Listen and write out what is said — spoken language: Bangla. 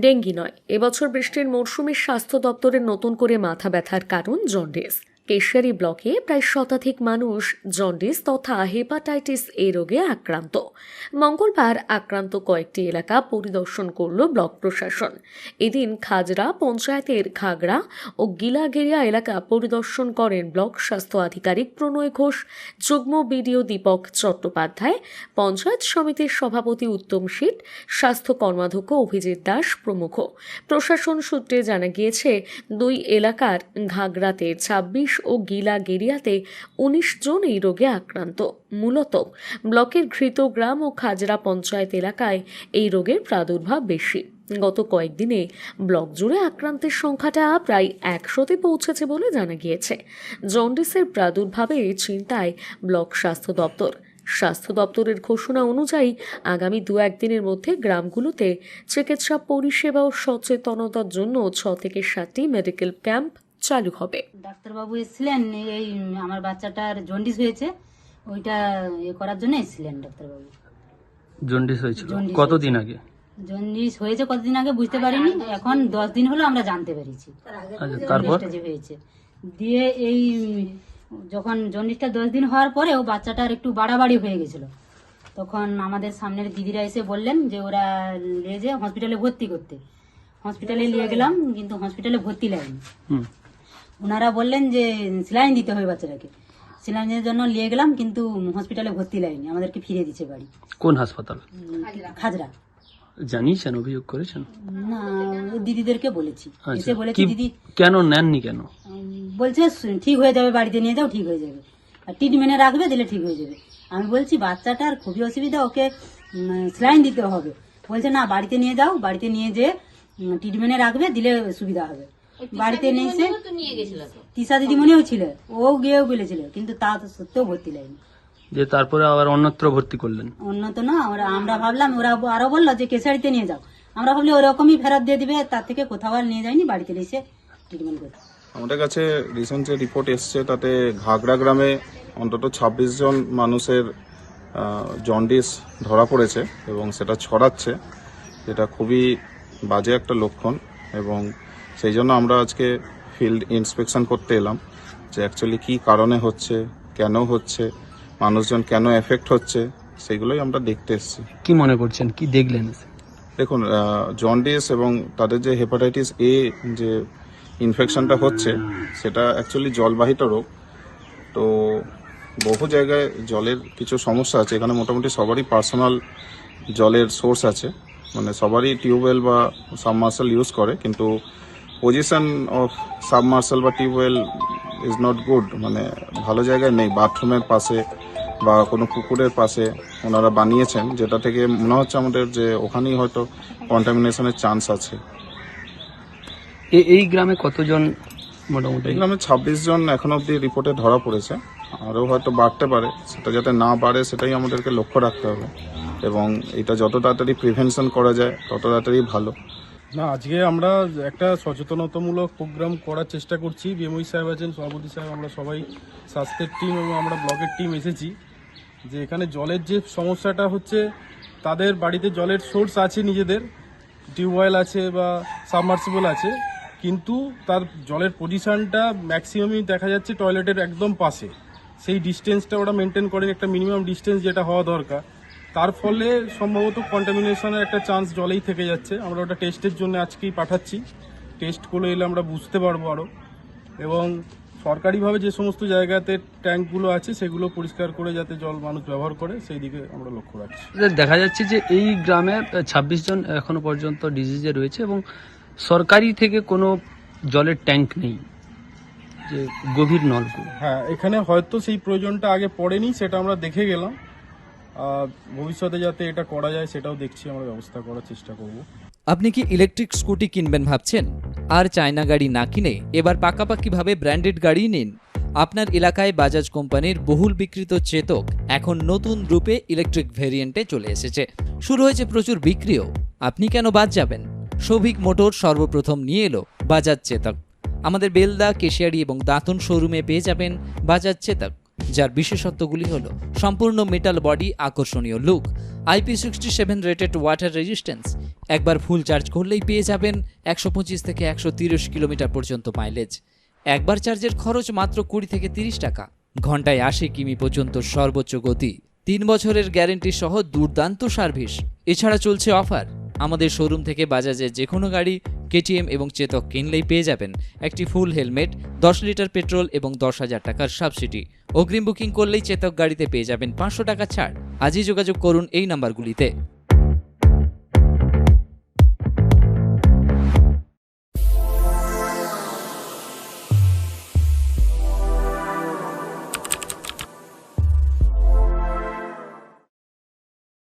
ডেঙ্গি নয়। এবছর বৃষ্টির মরশুমে স্বাস্থ্য দপ্তরের নতুন করে মাথা ব্যথার কারণ জন্ডিস। কেশিয়ারি ব্লকে প্রায় শতাধিক মানুষ জন্ডিস তথা হেপাটাইটিস এ রোগে আক্রান্ত। মঙ্গলবার আক্রান্ত কয়েকটি এলাকা পরিদর্শন করল ব্লক প্রশাসন। এদিন খাজরা পঞ্চায়েতের খাগড়া ও গিলাগেরিয়া এলাকা পরিদর্শন করেন ব্লক স্বাস্থ্য আধিকারিক প্রণয় ঘোষ, যুগ্ম বিডিও দীপক চট্টোপাধ্যায়, পঞ্চায়েত সমিতির সভাপতি উত্তম শীত, স্বাস্থ্য কর্মাধ্যক্ষ অভিজিৎ দাস প্রমুখ। প্রশাসন সূত্রে জানা গিয়েছে, দুই এলাকার ঘাগড়াতে ছাব্বিশ ও গিলাগেরিয়াতে উনিশ জন এই রোগে আক্রান্ত। মূলত ব্লকের ঘৃত গ্রাম ও খাজরা পঞ্চায়েত এলাকায় এই রোগের প্রাদুর্ভাব বেশি। গত কয়েকদিনে ব্লক জুড়ে আক্রান্তের সংখ্যাটা প্রায় একশোতে পৌঁছেছে বলে জানা গিয়েছে। জন্ডিসের প্রাদুর্ভাবে চিন্তায় ব্লক স্বাস্থ্য দপ্তর। স্বাস্থ্য দপ্তরের ঘোষণা অনুযায়ী আগামী দু, একদিনের মধ্যে গ্রামগুলোতে চিকিৎসা, পরিষেবা ও সচেতনতার জন্য ছ থেকে সাতটি মেডিকেল ক্যাম্প চালু হবে। ডাক্তারবাবু এসেছিলেন এই আমার বাচ্চাটার জন্ডিস হয়েছে ওইটা এ করার জন্য এসেছিলেন ডাক্তারবাবু। জন্ডিস হয়েছিল? কতদিন আগে? জন্ডিস হয়েছে কতদিন আগে বুঝতে পারিনি এখন দশ দিন হলো আমরা জানতে পেরেছি। আচ্ছা তারপর? জন্ডিসটা যে হয়েছে। দিয়ে এই যখন জন্ডিসটা দশ দিন হওয়ার পরে ও বাচ্চাটার একটু বাড়াবাড়ি হয়ে গেছিল। তখন আমাদের সামনের দিদিরা এসে বললেন যে ওরা নিয়ে যে হসপিটালে ভর্তি করতে। হসপিটালে নিয়ে গেলাম কিন্তু হসপিটালে ভর্তি লাগেনি। হুম। ওনারা বললেন যে স্যালাইন দিতে হবে বাচ্চাটাকে। স্যালাইনের জন্য নিয়ে গেলাম কিন্তু হসপিটালে ভর্তি লাইনি। আমাদেরকে ফিরে দিচ্ছে বাড়ি। কোন হাসপাতাল? খাজরা। জানিয়েছেন অভিযোগ করেছেন? না দিদিদেরকে বলেছি। আচ্ছা এসে বলেছি দিদি কেন নেননি কেন? বলছে ঠিক হয়ে যাবে বাড়িতে নিয়ে যাও ঠিক হয়ে যাবে। আর ট্রিটমেন্টে রাখবে দিলে ঠিক হয়ে যাবে। আমি বলছি বাচ্চাটার খুবই অসুবিধা ওকে স্যালাইন দিতে হবে। বলছে না বাড়িতে নিয়ে যাও বাড়িতে নিয়ে যে ট্রিটমেন্টে রাখবে দিলে সুবিধা হবে। বাড়িতে নিয়ে এসে তিশা দিদিমণিও ছিল। ও গিয়েও বলেছিল কিন্তু তা তো সত্যিও ভর্তি লাগেনি যে তারপরে আবার অন্যত্র ভর্তি করলেন। উন্নত না ওরা আমরা ভাবলাম ওরা আরও বলল যে কেশারিতে নিয়ে যাও। আমরা ভাবলি ওরকমই ফেরত দিয়ে দিবে তার থেকে কোথাও আর নিয়ে যায়নি বাড়িতে এসে ট্রিটমেন্ট করতে আমাদের কাছে রিসেন্ট যে রিপোর্ট এসছে তাতে ঘাগড়া গ্রামে অন্তত ২৬ জন মানুষের জন্ডিস ধরা পড়েছে এবং সেটা ছড়াচ্ছে যেটা খুবই বাজে একটা লক্ষণ এবং সেই জন্য আমরা আজকে ফিল্ড ইন্সপেকশন করতে এলাম যে অ্যাকচুয়ালি কী কারণে হচ্ছে কেন হচ্ছে মানুষজন কেন এফেক্ট হচ্ছে সেগুলোই আমরা দেখতে এসেছি। কি মনে করছেন? কি দেখলেন? দেখুন জন্ডিস এবং তাদের যে হেপাটাইটিস এ যে ইনফেকশনটা হচ্ছে সেটা অ্যাকচুয়ালি জলবাহিত রোগ। তো বহু জায়গায় জলের কিছু সমস্যা আছে। এখানে মোটামুটি সবারই পার্সোনাল জলের সোর্স আছে। মানে সবারই টিউবওয়েল বা সাবমার্সাল ইউজ করে কিন্তু পজিশন অফ সাবমার্সাল বা টিউবওয়েল ইজ নট গুড মানে ভালো জায়গায় নেই। বাথরুমের পাশে বা কোনো পুকুরের পাশে ওনারা বানিয়েছেন যেটা থেকে মনে হচ্ছে আমাদের যে ওখানেই হয়তো কন্টামিনেশনের চান্স আছে। এই গ্রামে কতজন মোটামুটি? আমি ছাব্বিশ জন এখন অব্দি রিপোর্টে ধরা পড়েছে। আরও হয়তো বাড়তে পারে। সেটা যাতে না বাড়ে সেটাই আমাদেরকে লক্ষ্য রাখতে হবে। এবং এটা যত তাড়াতাড়ি প্রিভেনশন করা যায় তত তাড়াতাড়ি ভালো। না, আজকে আমরা একটা সচেতনতামূলক প্রোগ্রাম করার চেষ্টা করছি। বিএমই সাহেব আছেন, সভাপতি সাহেব, আমরা সবাই স্বাস্থ্যের টিম এবং আমরা ব্লকের টিম এসেছি। যে এখানে জলের যে সমস্যাটা হচ্ছে, তাদের বাড়িতে জলের সোর্স আছে নিজেদের টিউবওয়েল আছে বা সাবমার্সিবল আছে, কিন্তু তার জলের পজিশনটা ম্যাক্সিমামই দেখা যাচ্ছে টয়লেটের একদম পাশে। সেই ডিস্টেন্সটা ওরা মেনটেন করেন, একটা মিনিমাম ডিস্টেন্স যেটা হওয়া দরকার। তার ফলে সম্ভবত কন্টামিনেশনের একটা চান্স জলেই থেকে যাচ্ছে। আমরা ওটা টেস্টের জন্য আজকেই পাঠাচ্ছি। টেস্ট করে এলে আমরা বুঝতে পারব আরও এবং সরকারিভাবে যে সমস্ত জায়গাতে ট্যাঙ্কগুলো আছে সেগুলো পরিষ্কার করে যাতে জল মানুষ ব্যবহার করে সেই দিকে আমরা লক্ষ্য রাখছি। দেখা যাচ্ছে যে এই গ্রামে ছাব্বিশ জন এখনও পর্যন্ত ডিজিজে রয়েছে এবং সরকারি থেকে কোনো জলের ট্যাঙ্ক নেই যে গভীর নলকূপ। হ্যাঁ এখানে হয়তো সেই প্রয়োজনটা আগে পড়েনি সেটা আমরা দেখে গেলাম। ভবিষ্যতে যাতে এটা করা যায় সেটাও দেখছি, আমরা ব্যবস্থা করার চেষ্টা করব। আপনি কি ইলেকট্রিক স্কুটি কিনবেন ভাবছেন? আর চায়না গাড়ি না কিনে এবার পাকাপাকিভাবে ব্র্যান্ডেড গাড়ি নিন। আপনার এলাকায় বাজাজ কোম্পানির বহুল বিক্রিত চেতক এখন নতুন রূপে ইলেকট্রিক ভেরিয়েন্টে চলে এসেছে। শুরু হয়েছে প্রচুর বিক্রিও। আপনি কেন বাদ যাবেন? সৌভিক মোটর সর্বপ্রথম নিয়ে এলো বাজাজ চেতক। আমাদের বেলদা, কেশিয়ারি এবং দাঁতন শোরুমে পেয়ে যাবেন বাজাজ চেতক। যার বিশেষত্বগুলি হল সম্পূর্ণ মেটাল বডি আকর্ষণীয় look IP sixty seven rated water resistance একবার ফুল চার্জ করলেই পেয়ে যাবেন একশো পঁচিশ থেকে একশো তিরিশ কিলোমিটার পর্যন্ত মাইলেজ একবার চার্জের খরচ মাত্র কুড়ি থেকে তিরিশ টাকা। ঘন্টায় আশি কিমি পর্যন্ত সর্বোচ্চ গতি। তিন বছরের গ্যারেন্টি সহ দুর্দান্ত সার্ভিস এছাড়া চলছে অফার আমাদের শোরুম থেকে বাজাজের যে কোনো গাড়ি কেটিএম এবং চেতক কিনলেই পেয়ে যাবেন একটি ফুল হেলমেট, দশ লিটার পেট্রোল এবং দশ হাজার টাকার সাবসিডি। অগ্রিম বুকিং করলেই চেতক গাড়িতে পেয়ে যাবেন পাঁচশো টাকা ছাড়। আজই যোগাযোগ করুন এই নাম্বারগুলিতে।